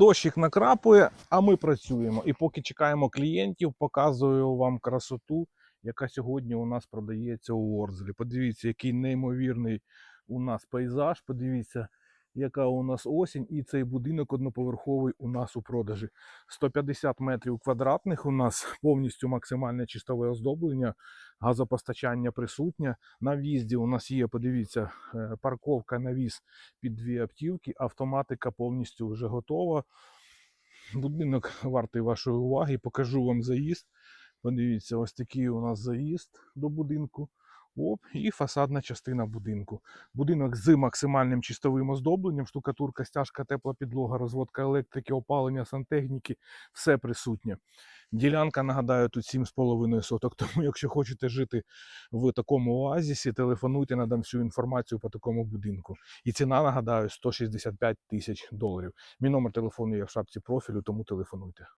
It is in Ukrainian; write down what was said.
Дощик накрапує, а ми працюємо. І поки чекаємо клієнтів, показую вам красоту, яка сьогодні у нас продається у Ворзелі. Подивіться, який неймовірний у нас пейзаж. Подивіться, яка у нас осінь, і цей будинок одноповерховий у нас у продажі. 150 метрів квадратних у нас повністю максимальне чистове оздоблення, газопостачання присутнє. На в'їзді у нас є, подивіться, е, парковка навіс під дві автівки, автоматика повністю вже готова. Будинок вартий вашої уваги. Покажу вам заїзд. Подивіться, ось такий у нас заїзд до будинку. Оп, і фасадна частина будинку. Будинок з максимальним чистовим оздобленням, штукатурка, стяжка, тепла підлога, розводка електрики, опалення, сантехніки, все присутнє. Ділянка, нагадаю, тут 7,5 соток. Тому, якщо хочете жити в такому оазісі, телефонуйте, надам всю інформацію по такому будинку. І ціна, нагадаю, 165 тисяч доларів. Мій номер телефону є в шапці профілю, тому телефонуйте.